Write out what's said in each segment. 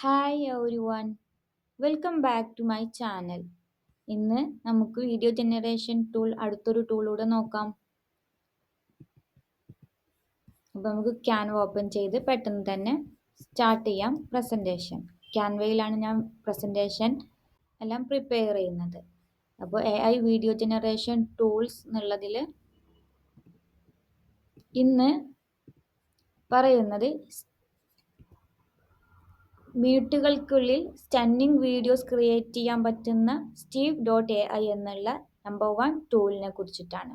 Hi everyone welcome back to my channel ഇന്ന് നമുക്ക് video generation tool അടുത്തൊരു ടൂളൂടെ നോക്കാം. അപ്പോൾ നമുക്ക് ക്യാൻവ ഓപ്പൺ ചെയ്ത് പെട്ടെന്ന് തന്നെ സ്റ്റാർട്ട് ചെയ്യാം പ്രസന്റേഷൻ ക്യാൻവയിലാണ് ഞാൻ പ്രസന്റേഷൻ എല്ലാം പ്രിപ്പയർ ചെയ്യുന്നത്. അപ്പോൾ A I video generation tools എന്നുള്ളതിൽ ഇന്ന് പറയുന്നത് മിനിറ്റുകൾക്കുള്ളിൽ സ്റ്റണ്ണിങ് വീഡിയോസ് ക്രിയേറ്റ് ചെയ്യാൻ പറ്റുന്ന സ്റ്റീവ് ഡോട്ട് എ ഐ എന്നുള്ള നമ്പർ വൺ ടൂളിനെ കുറിച്ചിട്ടാണ്.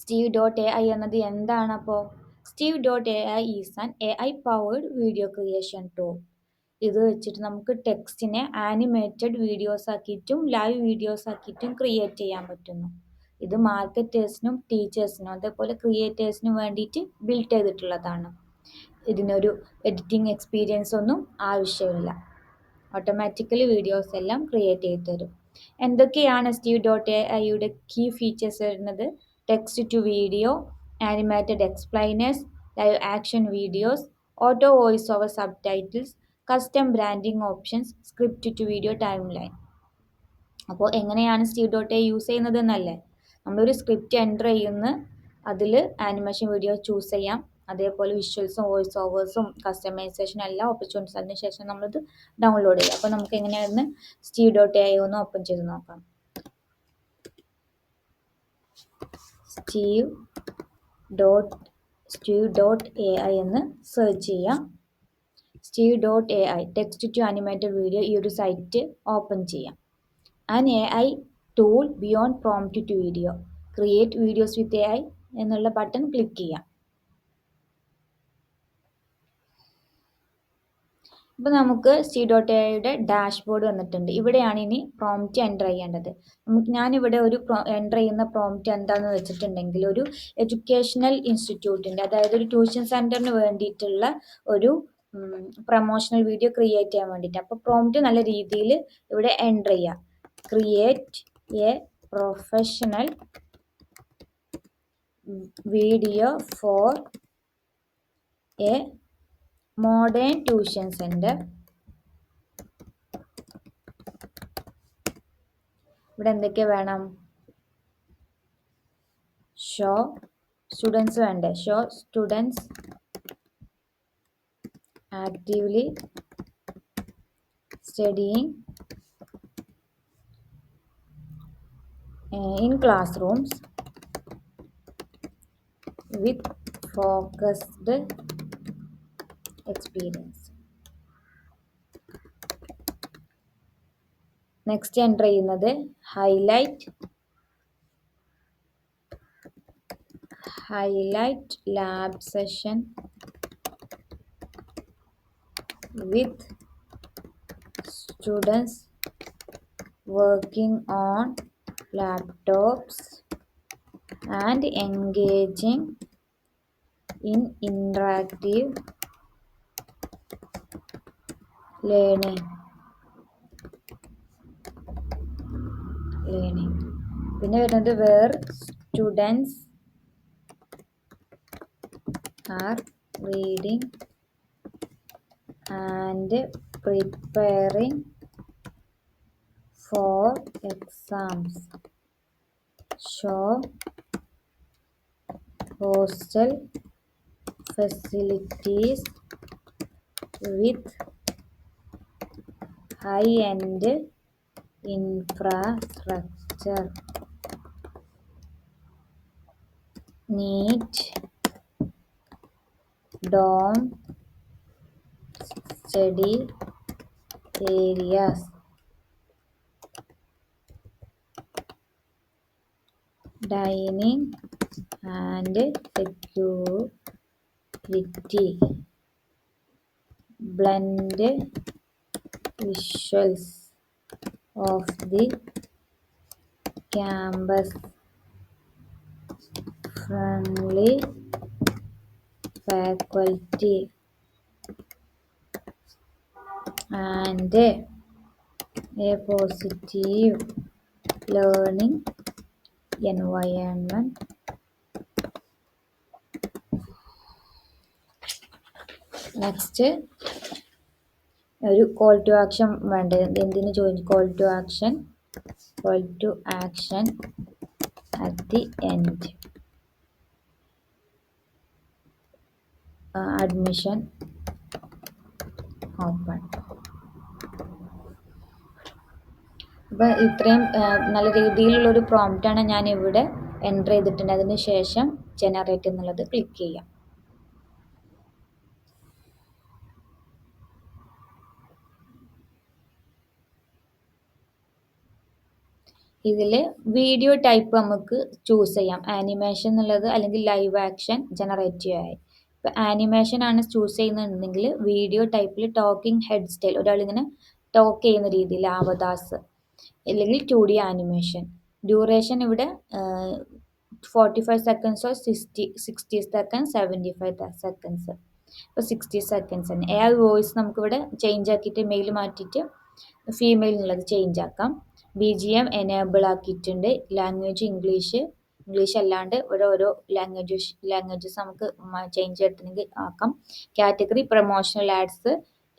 സ്റ്റീവ് ഡോട്ട് എ ഐ എന്നത് എന്താണ് അപ്പോൾ Steve dot A I is an A I powered video creation tool ഇത് വെച്ചിട്ട് നമുക്ക് ടെക്സ്റ്റിനെ ആനിമേറ്റഡ് വീഡിയോസ് ആക്കിയിട്ടും ലൈവ് വീഡിയോസ് ആക്കിയിട്ടും ക്രിയേറ്റ് ചെയ്യാൻ പറ്റുന്നു. ഇത് മാർക്കറ്റേഴ്സിനും ടീച്ചേഴ്സിനും അതേപോലെ ക്രിയേറ്റേഴ്സിനും വേണ്ടിയിട്ട് ബിൽഡ് ചെയ്തിട്ടുള്ളതാണ്. ഇതിനൊരു എഡിറ്റിംഗ് എക്സ്പീരിയൻസ് ഒന്നും ആവശ്യമില്ല. ഓട്ടോമാറ്റിക്കലി വീഡിയോസ് എല്ലാം ക്രിയേറ്റ് ചെയ്ത് തരും. എന്തൊക്കെയാണ് സ്റ്റീവ് ഡോട്ട് ഐയുടെ കീ ഫീച്ചേഴ്സ് വരുന്നത് text to video animated explainers live action videos auto voice over subtitles custom branding options script to video timeline അപ്പോൾ എങ്ങനെയാണ് സ്റ്റീവ് ഡോട്ട് എ യൂസ് ചെയ്യുന്നത് എന്നല്ലേ? നമ്മളൊരു സ്ക്രിപ്റ്റ് എന്റർ ചെയ്യുന്നു അതിൽ ആനിമേഷൻ വീഡിയോ ചൂസ് ചെയ്യാം. അതേപോലെ വിഷ്വൽസും വോയിസ് ഓവേഴ്സും കസ്റ്റമൈസേഷൻ എല്ലാ ഓപ്പർച്യൂണിറ്റീസ് അതിന് ശേഷം നമ്മളിത് ഡൗൺലോഡ് ചെയ്യാം അപ്പോൾ നമുക്ക് എങ്ങനെയായിരുന്നു? സ്റ്റീവ് ഡോട്ട് എ ഒന്ന് ഓപ്പൺ ചെയ്ത് നോക്കാം. Steve dot Steve dot A I എന്ന് സെർച്ച് ചെയ്യാം. Steve dot A I text to animated video ഈ ഒരു സൈറ്റ് ഓപ്പൺ ചെയ്യാം. An A I tool beyond prompt to video create videos with A I എന്നുള്ള button click ചെയ്യാം. ഇപ്പോൾ നമുക്ക് C dot എയുടെ ഡാഷ്ബോർഡ് വന്നിട്ടുണ്ട്. ഇവിടെയാണ് ഇനി പ്രോംപ്റ്റ് എന്റർ ചെയ്യേണ്ടത്. ഞാനിവിടെ ഒരു എന്റർ ചെയ്യുന്ന പ്രോംപ്റ്റ് എന്താണെന്ന് വെച്ചിട്ടുണ്ടെങ്കിൽ ഒരു എഡ്യൂക്കേഷണൽ ഇൻസ്റ്റിറ്റ്യൂട്ടിന്റെ അതായത് ഒരു ട്യൂഷൻ സെന്ററിന് വേണ്ടിയിട്ടുള്ള ഒരു പ്രൊമോഷണൽ വീഡിയോ ക്രിയേറ്റ് ചെയ്യാൻ വേണ്ടിയിട്ട്. അപ്പോൾ പ്രോംപ്റ്റ് നല്ല രീതിയിൽ ഇവിടെ എന്റർ ചെയ്യുക create a professional video for a modern tuition centre ഇവിടെ എന്തൊക്കെ വേണം? ഷോ സ്റ്റുഡൻസ് വേണ്ടേ? Show students actively studying in classrooms with focused experience. Next enter ചെയ്യുന്നത് highlight highlight lab session with students working on laptops and engaging in interactive learning learning പിന്നെ വരുന്നത് where students are reading and preparing for exams. Show hostel facilities high end infrastructure. Niche dorm study areas. Dining and security. Blend visuals of the campus friendly faculty and a positive learning environment. Next ഒരു call to action വേണ്ടത് എന്തിന് ചോദിച്ചു call to action call to action at the end admission open അപ്പോൾ ഇത്രയും നല്ല രീതിയിലുള്ള രീതിയിലുള്ളൊരു പ്രോംപ്റ്റാണ് ഞാൻ ഇവിടെ എന്റർ ചെയ്തിട്ടുണ്ട് അതിന് ശേഷം ജനറേറ്റ് എന്നുള്ളത് ക്ലിക്ക് ചെയ്യാം. ഇതിൽ വീഡിയോ ടൈപ്പ് നമുക്ക് ചൂസ് ചെയ്യാം. ആനിമേഷൻ എന്നുള്ളത് അല്ലെങ്കിൽ ലൈവ് ആക്ഷൻ ജനറേറ്റീവ് ആയി ഇപ്പോൾ ആനിമേഷൻ ആണ് ചൂസ് ചെയ്യുന്നുണ്ടെങ്കിൽ വീഡിയോ ടൈപ്പിൽ ടോക്കിംഗ് ഹെഡ് സ്റ്റൈൽ ഒരാളിങ്ങനെ ടോക്ക് ചെയ്യുന്ന രീതിയിൽ ആവദാസ് അല്ലെങ്കിൽ ടു ഡി ആനിമേഷൻ ഡ്യൂറേഷൻ ഇവിടെ forty five സെക്കൻഡ്സോ sixty sixty second seventy five seconds ഇപ്പോൾ സിക്സ്റ്റി സെക്കൻഡ്സ് തന്നെ എ വോയിസ് നമുക്കിവിടെ ചേഞ്ച് ആക്കിയിട്ട് മെയിൽ മാറ്റിയിട്ട് ഫീമെയിൽ എന്നുള്ളത് ചേഞ്ച് ആക്കാം. ബി ജി എം എനേബിൾ ആക്കിയിട്ടുണ്ട്. ലാംഗ്വേജ് ഇംഗ്ലീഷ് ഇംഗ്ലീഷ് അല്ലാണ്ട് ഇവിടെ ഓരോ ലാംഗ്വേജസ് ലാംഗ്വേജസ് നമുക്ക് ചേഞ്ച് ചെയ്തിട്ടുണ്ടെങ്കിൽ ആക്കാം. കാറ്റഗറി പ്രൊമോഷണൽ ആഡ്സ്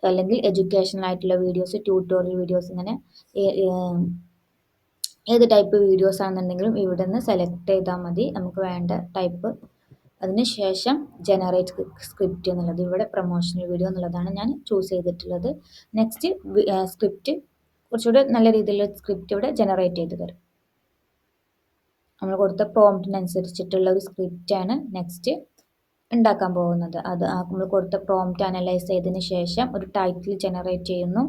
അല്ലെങ്കിൽ എഡ്യൂക്കേഷണൽ ആയിട്ടുള്ള വീഡിയോസ് ട്യൂട്ടോറിയൽ വീഡിയോസ് ഇങ്ങനെ ഏത് ടൈപ്പ് വീഡിയോസ് ആണെന്നുണ്ടെങ്കിലും ഇവിടെ നിന്ന് സെലക്ട് ചെയ്താൽ മതി. നമുക്ക് വേണ്ട ടൈപ്പ് അതിനുശേഷം ജനറേറ്റ് സ്ക്രിപ്റ്റ് എന്നുള്ളത്. ഇവിടെ പ്രൊമോഷണൽ വീഡിയോ എന്നുള്ളതാണ് ഞാൻ ചൂസ് ചെയ്തിട്ടുള്ളത്. നെക്സ്റ്റ് സ്ക്രിപ്റ്റ് കുറച്ചുകൂടെ നല്ല രീതിയിലുള്ള സ്ക്രിപ്റ്റ് ഇവിടെ ജനറേറ്റ് ചെയ്ത് തരും. നമ്മൾ കൊടുത്ത പ്രോംപ്റ്റിനനുസരിച്ചിട്ടുള്ള ഒരു സ്ക്രിപ്റ്റാണ് നെക്സ്റ്റ് ഉണ്ടാക്കാൻ പോകുന്നത്. അത് നമ്മൾ കൊടുത്ത പ്രോംപ്റ്റ് അനലൈസ് ചെയ്തതിന് ശേഷം ഒരു ടൈറ്റിൽ ജനറേറ്റ് ചെയ്യുന്നു.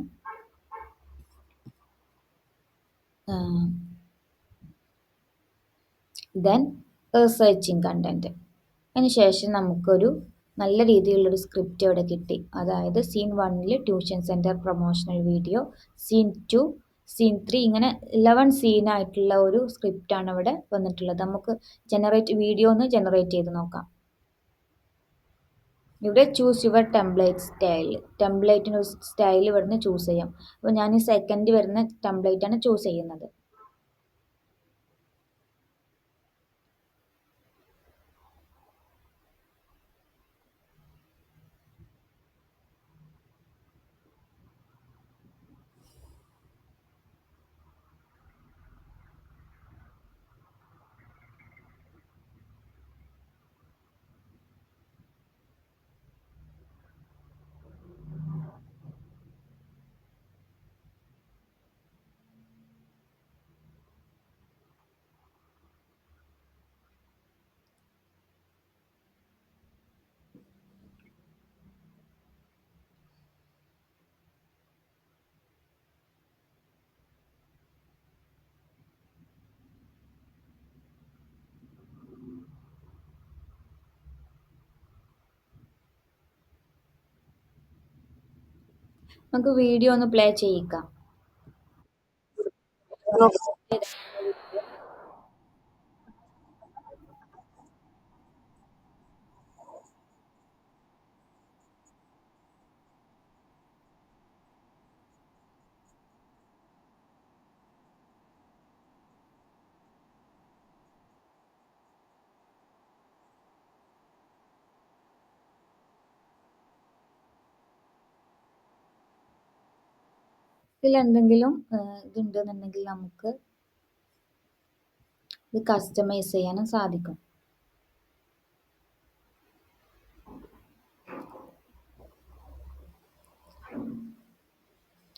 ദെൻ റിസർച്ചിങ് കണ്ടന്റ് അതിനുശേഷം നമുക്കൊരു നല്ല രീതിയിലുള്ളൊരു സ്ക്രിപ്റ്റ് ഇവിടെ കിട്ടി. അതായത് സീൻ വണ്ണിൽ tuition centre promotional video scene two scene three ഇങ്ങനെ ഇലവൻ സീനായിട്ടുള്ള ഒരു സ്ക്രിപ്റ്റാണ് ഇവിടെ വന്നിട്ടുള്ളത്. നമുക്ക് ജനറേറ്റ് വീഡിയോ ഒന്ന് ജനറേറ്റ് ചെയ്ത് നോക്കാം. ഇവിടെ ചൂസ് യുവർ ടെംപ്ലേറ്റ് സ്റ്റൈൽ ടെംപ്ലേറ്റിന് ഒരു സ്റ്റൈൽ ഇവിടുന്ന് ചൂസ് ചെയ്യാം. അപ്പോൾ ഞാൻ ഈ സെക്കൻഡ് വരുന്ന ടെംപ്ലേറ്റാണ് ചൂസ് ചെയ്യുന്നത്. നമുക്ക് വീഡിയോ ഒന്ന് പ്ലേ ചെയ്യിക്കാം ഇതിലെന്തെങ്കിലും ഇതുണ്ടെന്നുണ്ടെങ്കിൽ നമുക്ക് ഇത് കസ്റ്റമൈസ് ചെയ്യാനും സാധിക്കും.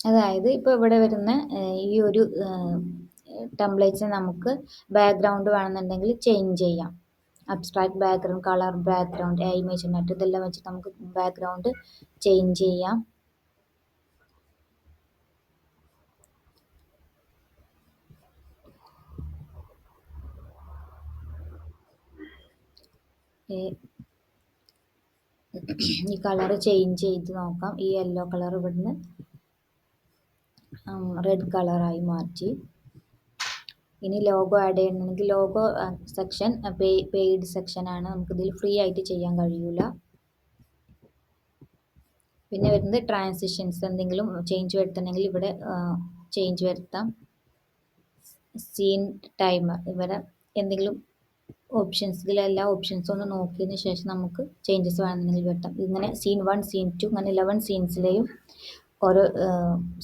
അതായത് ഇപ്പോൾ ഇവിടെ വരുന്ന ഈ ഒരു ടെംപ്ലേറ്റ്സ് നമുക്ക് ബാക്ക്ഗ്രൗണ്ട് വേണമെന്നുണ്ടെങ്കിൽ ചേഞ്ച് ചെയ്യാം. Abstract background colour background image net ഇതെല്ലാം വെച്ചിട്ട് നമുക്ക് ബാക്ക്ഗ്രൗണ്ട് ചേഞ്ച് ചെയ്യാം. ഈ കളർ ചേഞ്ച് ചെയ്ത് നോക്കാം. ഈ യെല്ലോ കളർ ഇവിടുന്ന് റെഡ് കളറായി മാറ്റി. ഇനി ലോഗോ ആഡ് ചെയ്യണമെങ്കിൽ ലോഗോ സെക്ഷൻ പെയ്ഡ് സെക്ഷനാണ് നമുക്കിതിൽ ഫ്രീ ആയിട്ട് ചെയ്യാൻ കഴിയൂല. പിന്നെ വരുന്നത് ട്രാൻസിഷൻസ് എന്തെങ്കിലും ചേഞ്ച് വരുത്തണമെങ്കിൽ ഇവിടെ ചേഞ്ച് വരുത്താം. സീൻ ടൈമർ ഇവിടെ എന്തെങ്കിലും ഓപ്ഷൻസ് ഇതിലെല്ലാ ഓപ്ഷൻസും ഒന്ന് നോക്കിയതിന് ശേഷം നമുക്ക് ചേഞ്ചസ് വേണമെന്നുണ്ടെങ്കിൽ വെട്ടാം. ഇങ്ങനെ സീൻ വൺ സീൻ ടു അങ്ങനെ ഇലവൻ സീൻസിലെയും ഓരോ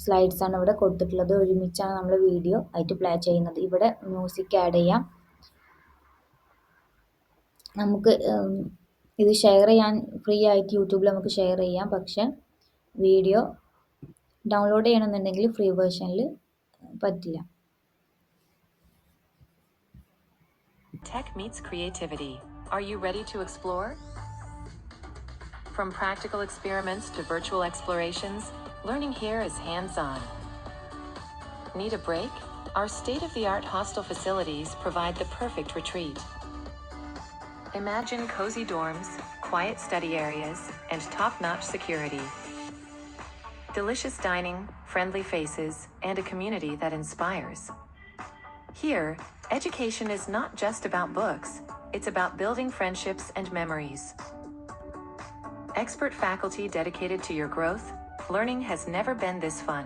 സ്ലൈഡ്സ് ആണ് ഇവിടെ കൊടുത്തിട്ടുള്ളത്. ഒരുമിച്ചാണ് നമ്മൾ വീഡിയോ ആയിട്ട് പ്ലേ ചെയ്യുന്നത്. ഇവിടെ മ്യൂസിക് ആഡ് ചെയ്യാം. നമുക്ക് ഇത് ഷെയർ ചെയ്യാൻ ഫ്രീ ആയിട്ട് യൂട്യൂബിൽ നമുക്ക് ഷെയർ ചെയ്യാം. പക്ഷേ വീഡിയോ ഡൗൺലോഡ് ചെയ്യണമെന്നുണ്ടെങ്കിൽ ഫ്രീ വേർഷനിൽ പറ്റില്ല. Tech meets creativity. Are you ready to explore? From practical experiments to virtual explorations, learning here is hands on. Need a break? Our state of the art hostel facilities provide the perfect retreat. Imagine cozy dorms, quiet study areas, and top notch security. Delicious dining, friendly faces, and a community that inspires. Here, education is not just about books, it's about building friendships and memories. Expert faculty dedicated to your growth, learning has never been this fun.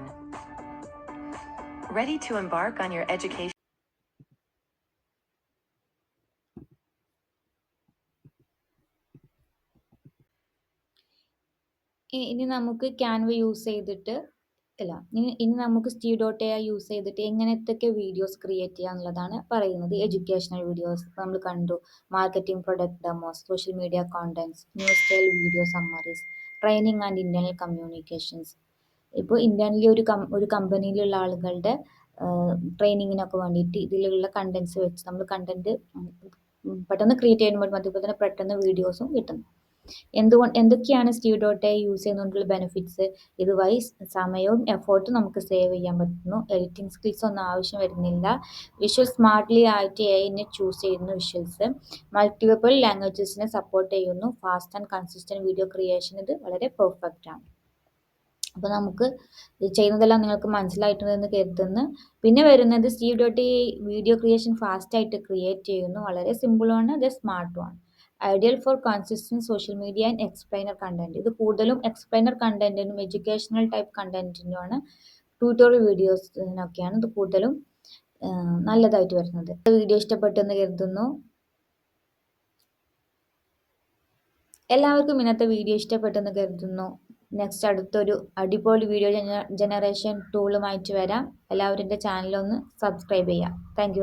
Ready to embark on your education? E- ഇനി നമുക്ക് Canva use ചെയ്തിട്ട് അല്ല ഇനി ഇനി നമുക്ക് Steve dot A use ചെയ്തിട്ട് എങ്ങനത്തൊക്കെ videos create ചെയ്യുക എന്നുള്ളതാണ് പറയുന്നത്. എഡ്യൂക്കേഷണൽ വീഡിയോസ് നമ്മൾ കണ്ടു. Marketing product demos social media contents news style video summaries training and internal communications ഇപ്പോൾ ഇന്റേണലി ഒരു കം ഒരു കമ്പനിയിലുള്ള ആളുകളുടെ ട്രെയിനിങ്ങിനൊക്കെ വേണ്ടിയിട്ട് ഇതിലുള്ള കണ്ടൻസ് വെച്ച് നമ്മൾ കണ്ടന്റ് പെട്ടെന്ന് ക്രിയേറ്റ് ചെയ്യാൻ പറ്റും അതുപോലെ തന്നെ പെട്ടെന്ന് വീഡിയോസും കിട്ടുന്നു. എന്തുകൊണ്ട് എന്തൊക്കെയാണ് സ്റ്റീവ് ഡോട്ട് യൂസ് ചെയ്യുന്നതുകൊണ്ടുള്ള ബെനിഫിറ്റ്സ് ഇതുവഴി സമയവും എഫേർട്ടും നമുക്ക് സേവ് ചെയ്യാൻ പറ്റുന്നു. എഡിറ്റിംഗ് സ്കിൽസ് ഒന്നും ആവശ്യം വരുന്നില്ല. വിഷ്വൽ സ്മാർട്ട്ലി ആയിട്ട് എന്നെ ചൂസ് ചെയ്യുന്നു വിഷ്വൽസ് മൾട്ടിപ്പിൾ ലാംഗ്വേജസിനെ സപ്പോർട്ട് ചെയ്യുന്നു. Fast and consistent video creation ഇത് വളരെ പെർഫെക്റ്റ് ആണ്. അപ്പോൾ നമുക്ക് ഇത് ചെയ്യുന്നതെല്ലാം നിങ്ങൾക്ക് മനസ്സിലായിട്ടുണ്ടെന്ന് കരുതുന്നു. പിന്നെ വരുന്നത് സ്റ്റീവ് ഡോട്ട് വീഡിയോ ക്രിയേഷൻ ഫാസ്റ്റായിട്ട് ക്രിയേറ്റ് ചെയ്യുന്നു. വളരെ സിമ്പിളുമാണ് അത് സ്മാർട്ടുമാണ് ideal for consistent social media and explainer content ഇത് കൂടുതലും എക്സ്പ്ലൈനർ കണ്ടന്റിനും എഡ്യൂക്കേഷണൽ ടൈപ്പ് കണ്ടന്റിനും ആണ്. ട്യൂട്ടോറിയൽ വീഡിയോസിനൊക്കെയാണ് ഇത് കൂടുതലും നല്ലതായിട്ട് വരുന്നത്. വീഡിയോ ഇഷ്ടപ്പെട്ടു എന്ന് കരുതുന്നു. എല്ലാവർക്കും ഇന്നത്തെ വീഡിയോ ഇഷ്ടപ്പെട്ടെന്ന് കരുതുന്നു. നെക്സ്റ്റ് അടുത്തൊരു അടിപൊളി വീഡിയോ ജനറേഷൻ ടൂളുമായിട്ട് വരാം. എല്ലാവരും എന്റെ ചാനലൊന്ന് സബ്സ്ക്രൈബ് ചെയ്യാം താങ്ക്